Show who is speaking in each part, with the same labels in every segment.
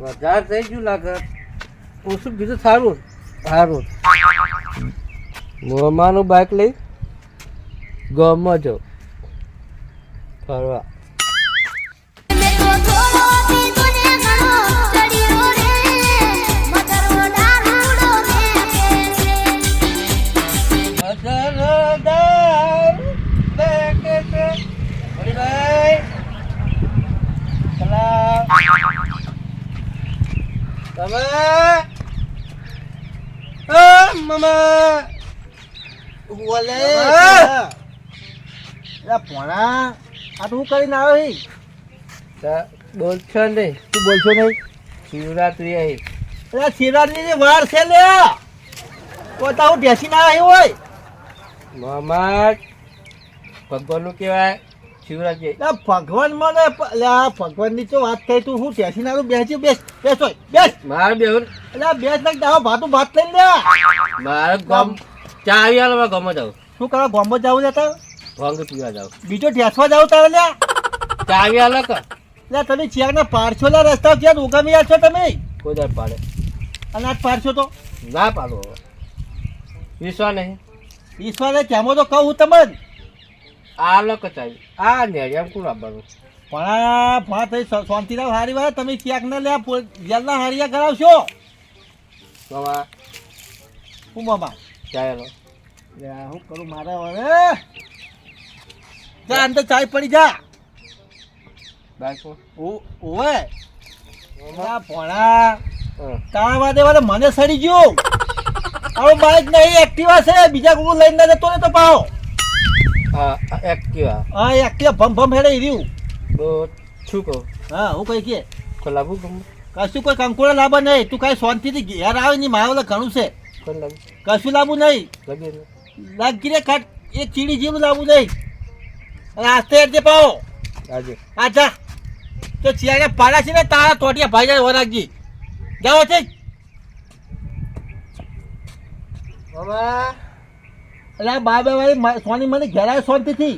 Speaker 1: વધારે થઈ ગયું લાગે ઓછું કીધું? સારું. સારું. મોમાનું બાઇક લઈ ગામમાં જાઉં ફરવા. તમે Ah, મમા.
Speaker 2: બોલે
Speaker 1: હા.
Speaker 2: અલા પોણા આ તું કરીને આવ્યો હી?
Speaker 1: તા બોલશો ને
Speaker 2: તું બોલશો નહીં?
Speaker 1: શિવરાત્રી આવી
Speaker 2: અલા શિવરાત્રી વાર છે લે તો તા હું ઢેસી ના આવ્યો હોય.
Speaker 1: મામા ભગવાનનું કહેવાય શિવરાત્રી
Speaker 2: આ ભગવાન મને આ ભગવાનની તો વાત થઈ તું હું ત્યાંથી નારું બેસી બેસ બેસ હોય બેસ.
Speaker 1: મારે બેહું
Speaker 2: એટલે બેસ લાગ દાવો ભાતું ભાત લઈ લે.
Speaker 1: મારે ગમ ચા આવી આલો ગમો જાઉં.
Speaker 2: શું કરવા ગમો જાવ તાર?
Speaker 1: ભંગ પીવા જાઉં.
Speaker 2: બીજો ઢેસવા જાવ તારે લે?
Speaker 1: ચા આવી આલો કે
Speaker 2: લે તમે ચિયાક ના પારછો લે રસ્તા ક્યાં ઉગામી આવ્યા છો તમે?
Speaker 1: કોઈ દર પાડે.
Speaker 2: અને આજ પારછો તો.
Speaker 1: ના પાડો વિશ્વા નહીં.
Speaker 2: ઈશ્વરે કેમો તો કહું તમને.
Speaker 1: આ લોકો ચાવી આ નેડિયામ કોણ આપવાનું
Speaker 2: પણ આ ભા થઈ શાંતિરાવ હારી વાત. તમે ક્યાંક ને લે જેલના હારિયા કરાવશો.
Speaker 1: મામા
Speaker 2: હું મામા ચાલો હું કરું મારે હવે? જા અંદર ચાય પડી જા.
Speaker 1: બાઈકો
Speaker 2: ઓવે
Speaker 1: હા
Speaker 2: તારા વાદે વાદે મને સડી ગયું. હવે બાઈક નહીં એક્ટિવા છે. બીજા કોઈ લઈને જતો ને તો
Speaker 1: હા એક્ટિવા
Speaker 2: હા એક્ટિવા ભમ ભમ હેડે રહ્યું.
Speaker 1: બહુ શું કહું?
Speaker 2: હા હું કઈ કે?
Speaker 1: ગમે
Speaker 2: કશું કોઈ કંકોડા લાવવા નહીં. તું કાંઈ શાંતિથી ઘેર આવે નહીં મારે ઓલા ઘણું છે. કશું લાવવું નહીં.
Speaker 1: લગે
Speaker 2: રે ખાટ એક ચીડી જેવું લાવવું નહીં. અને આસ્તે એટલે પાવો.
Speaker 1: આજે.
Speaker 2: આ તો ચિયાને પાડા છે ને તારા તોટિયા ભાઈ જાય વરાગજી જાઓ છે. એટલે આ બાર બા વાળી સોની મને ઘેરાય શાંતિથી.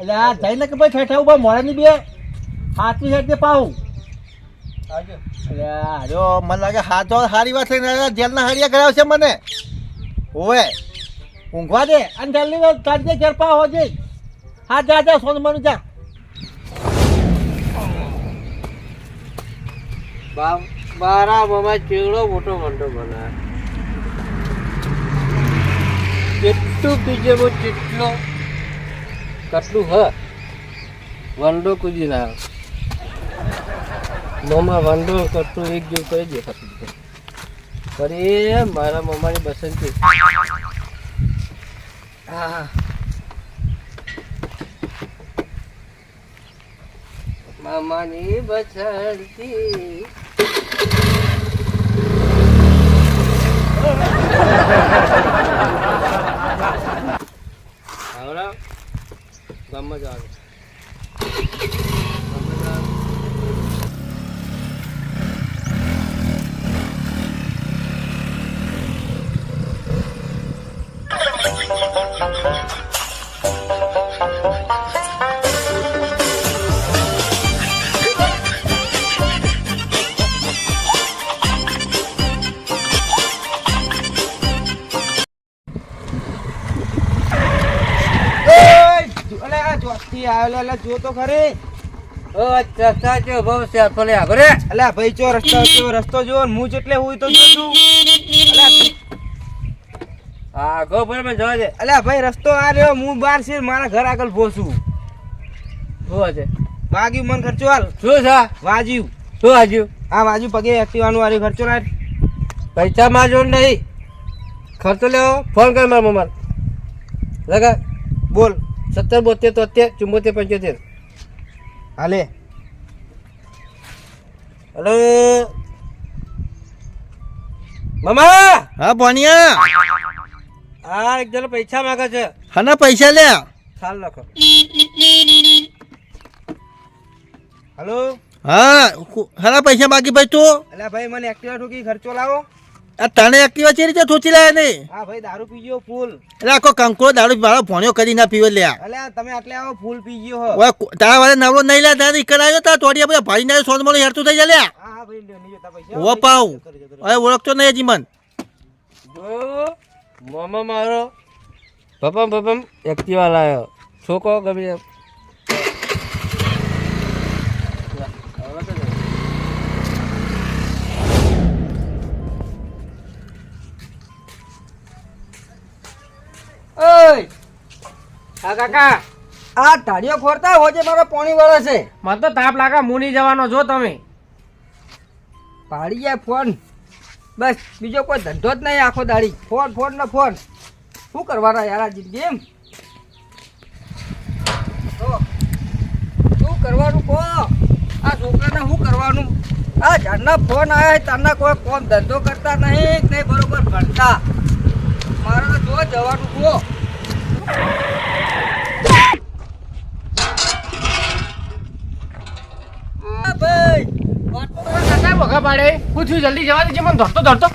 Speaker 2: એટલે આ જઈને કે ભાઈ ઠેઠા ઊભા મોડાની બે હાથની સાઈડ પાવું એટલે આ મને લાગે હાથો હારી વાત થઈને જેલના હારિયા કરાવશે મને. ઓવે ઊંઘવા દે અને જલ્દી વાત દે ઘેર પાવ હોજે. હા જા જા સોન મનુ જા.
Speaker 1: મારા મમા ચીડો મોટો મંડો બનાવે. પીજે બહુ કેટલો કેટલું હ? વંડો કૂદી ના મોમાં વંડો કેટલું એક જેવું કરી દે અરે, મારા મમ્માની બસંતી. મામાની Basanti. sonra damlacı abi. Damlacı abi. Thank you. ગામમાં જવાનું.
Speaker 3: જો તો ખરી.
Speaker 1: ચર્ચા છે બહુ છે થોડે આગળ.
Speaker 3: અલ્યા ભાઈ ચો રસ્તો ચો રસ્તો જો હું જેટલે હું તો જો તું
Speaker 1: હા ગો પર મેં જવા દે.
Speaker 3: અલ્યા ભાઈ રસ્તો આ રહ્યો હું બહાર છે મારા ઘર આગળ ભોસું.
Speaker 1: શું છે?
Speaker 3: વાગ્યું મન ખર્ચો હાલ.
Speaker 1: શું છે?
Speaker 3: વાજ્યું.
Speaker 1: શું વાજ્યું?
Speaker 3: આ વાજ્યું પગે એક્ટિવાનું વાળી ખર્ચો લાય.
Speaker 1: પૈસા માં જોડ નહીં. ખર્ચો લેવો ફોન કર મારા મમ્મા લગા.
Speaker 3: બોલ.
Speaker 1: સત્તર બોતેર તોતેર ચુમ્મોતેર પંચોતેર.
Speaker 3: હાલે.
Speaker 1: હલો. મામા!
Speaker 2: હા ભણિયા.
Speaker 1: આ એક જણ પૈસા માંગે છે.
Speaker 2: હના પૈસા લે.
Speaker 1: ખાલ લખો
Speaker 3: હલો.
Speaker 2: હા હા પૈસા બાકી ભાઈ તું?
Speaker 3: અલ્યા ભાઈ મને એક્ટિવા ઠોકી ખર્ચો લાવો.
Speaker 2: આ તને એક્ટિવા ચેરી રીતે થોચી લાયા નહીં?
Speaker 3: હા ભાઈ દારૂ પી ગયો ફૂલ.
Speaker 2: એટલે આખો કંકોડો દારૂ મારો ભણ્યો કરી ના પીવે લ્યા.
Speaker 3: અલ્યા તમે આટલે આવો ફૂલ પી ગયો હો.
Speaker 2: તારા વાળે નવરો નહીં લ્યા તારે ઈકડ આવ્યો તા તોડિયા બધા ભાઈ ના સોન મળે હેરતું થઈ જાય લ્યા.
Speaker 3: હા હા ભાઈ લ્યો, નહીં જોતા પૈસા.
Speaker 2: ઓ પાઉ. હવે ઓળખતો નહીં હજી મન.
Speaker 1: જો મોમો મારો. પપમ પપમ એક્ટિવા લાયો. છોકો ગમે
Speaker 4: હા કાકા. આ ધાડીઓ ખોરતા હોજે મારો પોણી વળે છે.
Speaker 5: મને તો તાપ લાગે હું જવાનો જો તમે.
Speaker 4: પાડી જાય ફોન. બસ બીજો કોઈ ધંધો જ નહીં આખો દાડી. ફોન ફોન ને ફોન. શું કરવાના યાર આ જિંદગી એમ? શું કરવાનું કહો? આ છોકરાને શું કરવાનું? આ જારના ફોન આવ્યા તારના કોઈ કોમ ધંધો કરતા નહીં નહીં બરોબર ભણતા. મારે તો જો જવાનું કહો આ ભાઈ વાત તો
Speaker 5: કાકા પાડે. હું થયું જલ્દી જવા દેજે મને ધરતો ધરતો.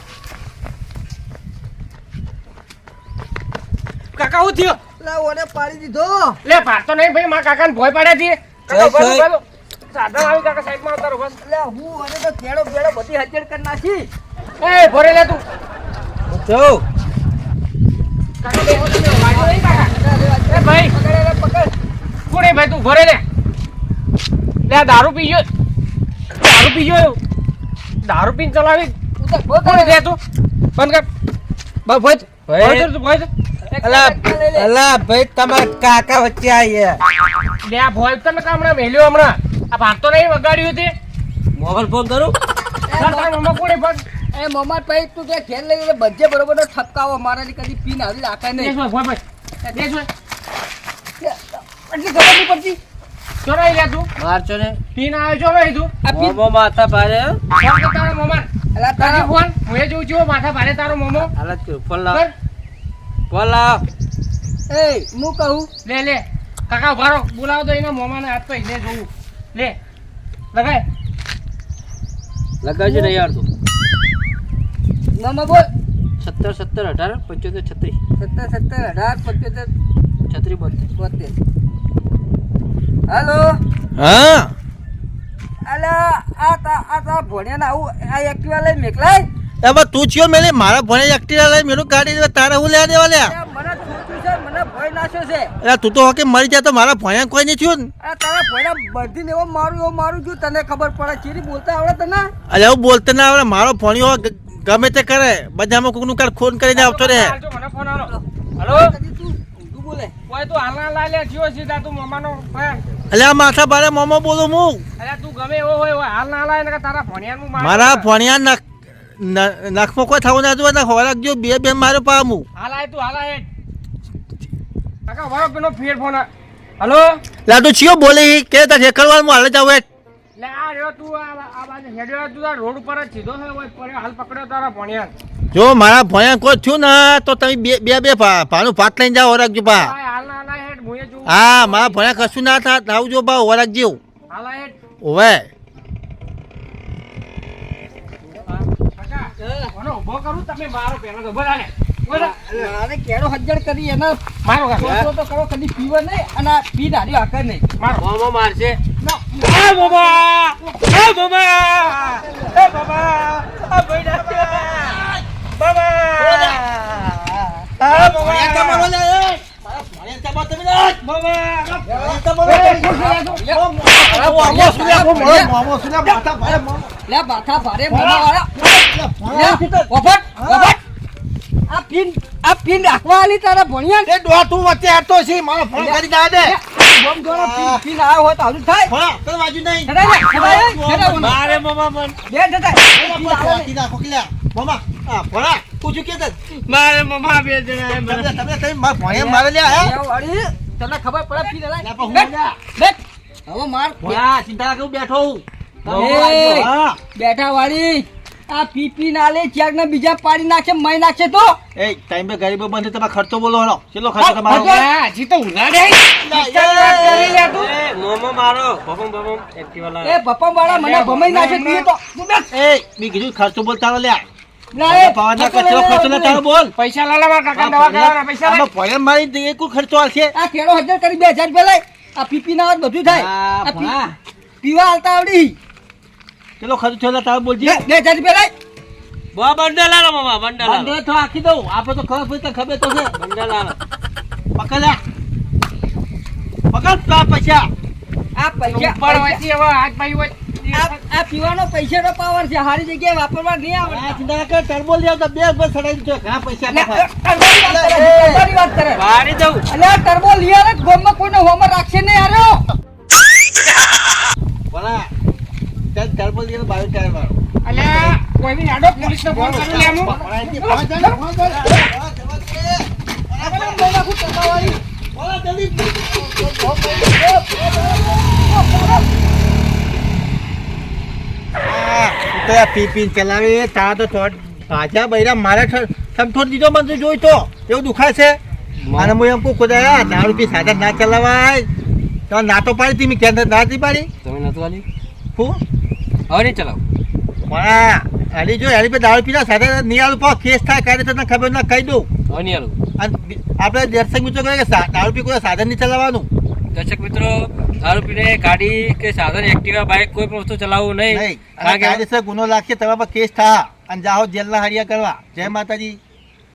Speaker 5: કાકા હું થયો?
Speaker 4: લે ઓને પાડી દીધો.
Speaker 5: લે પાડતો નહીં ભાઈ મારા કાકાને ભોય પાડ્યા છે કાકા
Speaker 1: સાહેબ,
Speaker 5: ઊભા રહો, ઊભા. રહો. સાધન આવી કાકા સાઈડમાં આવતા બસ
Speaker 4: એટલે હું અને તો કેળો કેળો બધી હાજર કરી નાખી.
Speaker 5: એ ભરે લે તું.
Speaker 1: જો
Speaker 5: કાકા બેહો તમે વાગ્યો નહીં કાકા. એ ભાઈ.
Speaker 4: પકડ એને પકડ.
Speaker 5: કોણ ભાઈ તું? ભરે લે. લે દારૂ પીજો દારૂ પીજો દારૂ પીને ચલાવી. કોણ દે તું. બંધ કર. બસ ભોય
Speaker 1: ભાઈ.
Speaker 5: તું, ભાઈ
Speaker 1: અલા અલા ભાઈ તમારા કાકા વચ્ચે આવી
Speaker 5: લે આ ભોય તને કામણા મેલ્યો હમણાં. આ ભાગતો નહીં વગાડ્યું તે.
Speaker 1: મોબાઈલ ફોન કરું?
Speaker 5: મમ્મા કોણે ફોન
Speaker 4: એ મમ્મા ભાઈ તું કે ઘેર લઈ લે બધે બરોબર નો ઠપકાવો. મારાથી કદી પીન આવી રાખે
Speaker 5: દેશ
Speaker 4: નહીં.
Speaker 5: ભાઈ ભાઈ દેશ ભાઈ
Speaker 4: એટલી ખબર નહીં પડતી
Speaker 5: ચોરાઈ લે તું.
Speaker 1: મારજો ને?
Speaker 5: પીને આવ્યો ચોરાઈ તું?
Speaker 1: મોમો માથા ભારે
Speaker 5: ફોન કર તારા મમ્મા
Speaker 4: અલા
Speaker 5: તારી ફોન? હું એ જોઉં છું માથા ભારે તારો મોમો.
Speaker 1: હાલત ફોન લાવ. ફોન લાવ.
Speaker 4: એ હું કહું?
Speaker 5: લે લે. કાકા ઊભા બોલાવો તો એના મોમાને હાથ પૈ લે જોવું લે. લગાય.
Speaker 1: લગાવજો ને યાર તું.
Speaker 4: મમ્મા બોલ.
Speaker 1: સત્તર સત્તર અઢાર પંચોતેર છત્રીસ.
Speaker 4: સત્તર સત્તર અઢાર પંચોતેર
Speaker 1: છત્રીસ બોતેર
Speaker 4: બોતેર. હાલો?
Speaker 2: હા.
Speaker 4: અલા આ તા આ તા ભણ્યા આવું આ એક્ટિવા લઈ મેકલાય?
Speaker 2: હવે તું ચિયો મેલે? મારા ભણે એક્ટિવા લઈ મેલું ગાડી તારે હું લેવા દેવા લ્યા?
Speaker 4: મને છોકરી છે? મને ભય છે.
Speaker 2: તું તો હોકે મરી જાય તો મારા ભણ્યા કોઈ નહીં થયું ને?
Speaker 4: આ તારા ભયના બધીને એવો મારું એવો મારું ગયું તને ખબર પડે ચીરી બોલતા આવડે તને?
Speaker 2: અરે એવું બોલતા ના આવડે મારો ભણ્યો ગમે તે કરે બધામાં કોકનું કાલ ફોન કરીને આવતો રહે.
Speaker 5: હાલજો, મને ફોન આલો. હલો?
Speaker 4: તું ઊંધું બોલે
Speaker 5: હાલના લાય જીઓ સીધા તું મમાનો ફેન
Speaker 2: માથા બારે મોમો બોલું હું.
Speaker 5: અલ્યા તું ગમે એવો હોય હાલ ના લાય ને તારા ભણિયાનું માર.
Speaker 2: મારા ભણ્યા નાક ન- કોઈ થવું ના જોઈએ ખોરાક જો બે બે મારે પામું
Speaker 5: હાલાય તું હાલ હેડ. કાકા વાળો પેલો ફેર ફોન હલો?
Speaker 2: લા છીયો બોલી કે તાર હેકરવાર હું હાલે જાવ
Speaker 5: લે આ રહ્યો તું આ આ બાજુ હેડ્યો તું રોડ ઉપર જ સીધો છે હાલ પકડ્યો તારા ભણ્યા
Speaker 2: જો મારા ભણ્યા કોઈ થયું ને તો તમે બે બે બે ભાનું ભાત લઈને જાઓ રાખજો ભા.
Speaker 5: આય, હાલ ના લાય હેડ મુએ જોઉં.
Speaker 2: હા મારા ભણ્યા કશું ના થા આવજો બા ઓરાક જેવું
Speaker 5: હાલ આય હેડ.
Speaker 2: ઓવે.
Speaker 5: કાકા કરું તમે મારો પહેલો તો બોલા
Speaker 4: મારે કેળો હજ્જડ કરી એના
Speaker 5: મારો
Speaker 4: તો કરો કદી પીવો નહીં અને પી ડાળી હાકે નહીં.
Speaker 5: મારો.
Speaker 1: મોમો મારશે.
Speaker 5: એ બાબા! એ બાબા! એ બાબા! આ ભાઈ ના બાબા! આ બાબા!
Speaker 4: લે માથા ભારે મોમાં વાળા. લે. આ પીન આ રાખવા આલી તારા ભણ્યા
Speaker 2: તું વચ્ચે હેઠતો છે મારો ફોન કરી દે
Speaker 4: બોમ પીન આવ્યો હોય તો થાય.
Speaker 2: વાજુ નહીં.
Speaker 4: લે.
Speaker 1: મારે મમા મન
Speaker 4: બે.
Speaker 2: નાખો મામા? ભણા કે
Speaker 1: મારે મોમા બે જણા
Speaker 2: તમે તમે તમે મારા મારે લ્યા હે?
Speaker 4: તને ખબર પડે. હવે માર
Speaker 2: ચિંતા કરું બેઠો હું. હા.
Speaker 4: બેઠા વાળી. આ પીપી ના લે ચાર ને બીજા પાડી નાખે મય નાખે તો?
Speaker 2: એ ટાઈમ બે ગરીબો બંધ તમારે ખર્ચો બોલો હલો. કેટલો ખર્ચો તમારો?
Speaker 5: હજી તો ઉલાડે કરી લે તું.
Speaker 1: મોમો મારો. ભપમ ભપમ એક્ટિવા લાવ
Speaker 4: એ ભપમ વાળા મને ભમાઈ નાખે તું તો.
Speaker 2: એ મેં કીધું ખર્ચો બોલતા લ્યા
Speaker 4: લાય,
Speaker 2: પાવાના
Speaker 4: ખર્ચો
Speaker 2: ખર્ચો લે, બોલ.
Speaker 5: પૈસા લાલા કાકા દવા કરાવવાના પૈસા
Speaker 2: મારી ખર્ચો આવશે
Speaker 4: આ તેરો હજાર કરી બે હજાર રૂપિયા લાય આ પીપી ના બધું થાય. પીવા હાલતા આવડી.
Speaker 2: ચલો ખર્ચ લે, તારો બોલજે?
Speaker 4: બે બે રો મામા લાય
Speaker 2: બંડે તો આખી દઉં. આપણે તો ખબર પડી ખબર તો છે. પકડ લે. પકડ તો આ પૈસા.
Speaker 4: આ પૈસા
Speaker 5: ઉપર હોયથી હવે હાથ ભાઈ હોય.
Speaker 4: આ પીવાનો પૈસાનો પાવર છે. સારી જગ્યાએ વાપરવા નહીં આવડે
Speaker 2: ચિંતા ના કર, ટર્બો લઈ આવતા બે બસ સડાઈ દીધો. ઘણા પૈસા
Speaker 4: ટર્બોની વાત કરે, ટર્બોની વાત કરે. ટર્બો લઈ આવે ગોમમાં કોઈને હોમર રાખશે નહીં હારો.
Speaker 2: ભલા, ચાલ તા બાવીસ ટાયર વાળો.
Speaker 5: અલ્યા, આડો ફોન કરું
Speaker 2: ફોન ફોન.
Speaker 4: આપણે
Speaker 2: જલ્દી. તું ચલાવે ભાજા બૈરા મારે સમથોડ દીધો મને તો જોઈ તો એવું દુખાય છે અને હું એમ કહું ખુદા દારૂ પી સાધન ના ચલાવાય તો ના તો પાડી તી મેં કેન્દ્ર ના પાડી
Speaker 1: તમે નતું આલી
Speaker 2: હું
Speaker 1: હવે નહીં ચલાવો.
Speaker 2: હા હાલી જો એની પે દારૂ પીના સાથે નહીં આલું પણ કેસ થાય કાંઈ તને ખબર ના કહી દઉં.
Speaker 1: હવે નહીં આલું
Speaker 2: અને આપણે દર્શક મિત્રો કહે કે દારૂ પી કોઈ સાધન નહીં ચલાવવાનું.
Speaker 1: દર્શક મિત્રો દારૂ પીને ગાડી કે સાધન એક્ટિવા બાઇક કોઈ પણ વસ્તુ ચલાવવું નહીં. કારણ કે
Speaker 2: કાયદેસર ગુનો લાગશે તમારા પર કેસ થા. અને જાઓ જેલના હરિયા કરવા. જય માતાજી.